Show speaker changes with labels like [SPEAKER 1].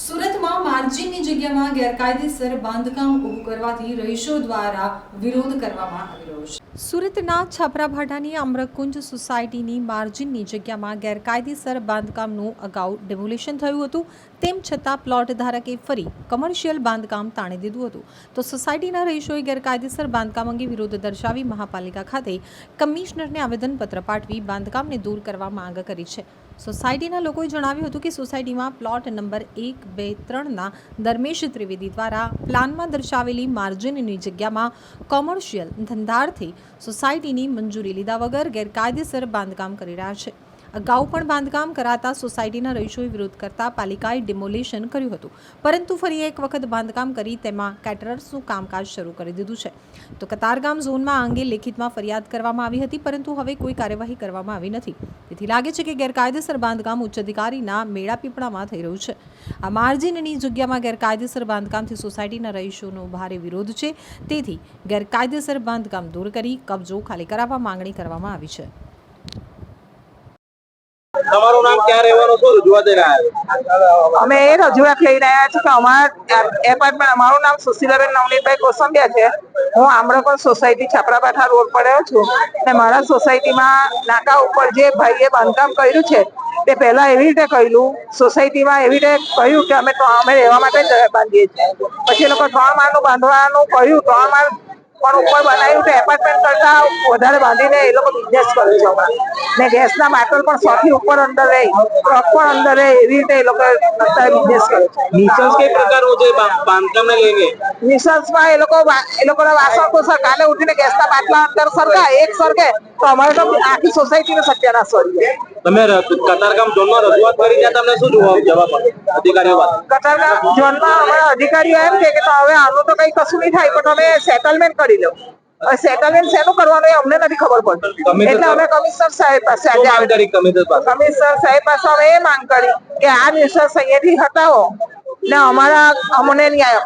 [SPEAKER 1] સુરતમાં માર્જિનની જગ્યામાં ગેરકાયદેસર બાંધકામ ઊભું કરવાથી રહીશો દ્વારા વિરોધ કરવામાં આવી રહ્યો છે. સુરતના છાપરાભાટાની અમરકુંજ સોસાયટીની માર્જિનની જગ્યામાં ગેરકાયદેસર બાંધકામનું અગાઉ ડેમોલિશન થયું હતું. તેમ છતાં પ્લોટ ધારકે ફરી કમર્શિયલ બાંધકામ તાણી દીધું હતું. તો સોસાયટીના રહીશોએ ગેરકાયદેસર બાંધકામ અંગે વિરોધ દર્શાવી મહાપાલિકા ખાતે કમિશનરને આવેદનપત્ર પાઠવી બાંધકામને દૂર કરવા માંગ કરી છે. સોસાયટીના લોકોએ જણાવ્યું હતું કે સોસાયટીમાં પ્લોટ નંબર એક, બે, ત્રણના ધર્મેશ ત્રિવેદી દ્વારા પ્લાનમાં દર્શાવેલી માર્જિનની જગ્યામાં કોમર્શિયલ ધંધાર્થે સોસાયટીની મંજૂરી લીધા વગર ગેરકાયદેસર બાંધકામ કરી રહ્યા છે. અગાઉ પણ બાંધકામ કરાતા સોસાયટીના રહીશોએ વિરોધ કરતા પાલિકાએ ડિમોલિશન કર્યું હતું. પરંતુ ફરી એક વખત બાંધકામ કરી તેમાં કેટરર્સનું કામકાજ શરૂ કરી દીધું છે. તો કતારગામ ઝોનમાં આ અંગે લેખિતમાં ફરિયાદ કરવામાં આવી હતી, પરંતુ હવે કોઈ કાર્યવાહી કરવામાં આવી નથી. તેથી લાગે છે કે ગેરકાયદેસર બાંધકામ ઉચ્ચ અધિકારીના મેળાપીપળામાં થઈ રહ્યું છે. આ માર્જિનની જગ્યામાં ગેરકાયદેસર બાંધકામથી સોસાયટીના રહીશોનો ભારે વિરોધ છે. તેથી ગેરકાયદેસર બાંધકામ દૂર કરી કબજો ખાલી કરાવવા માંગણી કરવામાં આવી છે.
[SPEAKER 2] તમારું નામ ક્યાં રહેવાનું શું રજૂઆત લઈને
[SPEAKER 3] અમે એ રજૂઆત લઈ રહ્યા છીએ કે અમારા એપાર્ટમેન્ટ અમારું નામ સુશીલાબેન નવનીતભાઈ કોસંબિયા છે. હું આમ્રકોલ સોસાયટી છાપરાપાઠા રોડ પર રહ્યો છું અને મારા સોસાયટીમાં નાકા ઉપર જે ભાઈએ બાંધકામ કર્યું છે, તે પહેલા એવી રીતે કર્યું, સોસાયટીમાં એવી રીતે કહ્યું કે અમે અમે રહેવા માટે બાંધીએ છીએ. પછી એ લોકો ત્રણ માળનું બાંધવાનું કહ્યું, ત્રણ માળ પણ ઉપર બનાવ્યું તો એપાર્ટમેન્ટ કરતા વધારે બાંધીને એ લોકો બિઝનેસ કરે છે ને ગેસના બાટલ પણ સો થી ઉપર અંદર રહે ટ્રક પણ અંદર રહે એવી રીતે એ લોકો અત્યારે બિઝનેસ કરે છે.
[SPEAKER 2] નિશંસ કઈ પ્રકારનું છે બાંધકામને લઈને?
[SPEAKER 3] એ લોકો એ લોકોના વાસણ કોસણ કાલે ઉઠીને ગેસના બાટલા અંદર સરગા એક સરખે તો અમારે તો આખી સોસાયટીનો સત્યાનાશ કરી દે
[SPEAKER 2] તમે કતારગામ ઝોનમાં રજૂઆત કરી ત્યાં તમને શું જવાબ અધિકારીઓ
[SPEAKER 3] કતારગામ ઝોનમાં અમારા અધિકારીઓ એમ કે હવે આનું તો કઈ કશું નહીં થાય પણ તમે સેટલમેન્ટ કરી લો. લઉં સેટલમેન્ટ શેનું કરવાનું એ અમને નથી ખબર પડતી. એટલે અમે કમિશનર સાહેબ પાસે આજે
[SPEAKER 2] માંગ કમિશનર
[SPEAKER 3] સાહેબ પાસે અમે એ માંગ કરી કે આ નિર્ણય અહીંયાથી હટાવો. ને અમારા અમને ન્યાય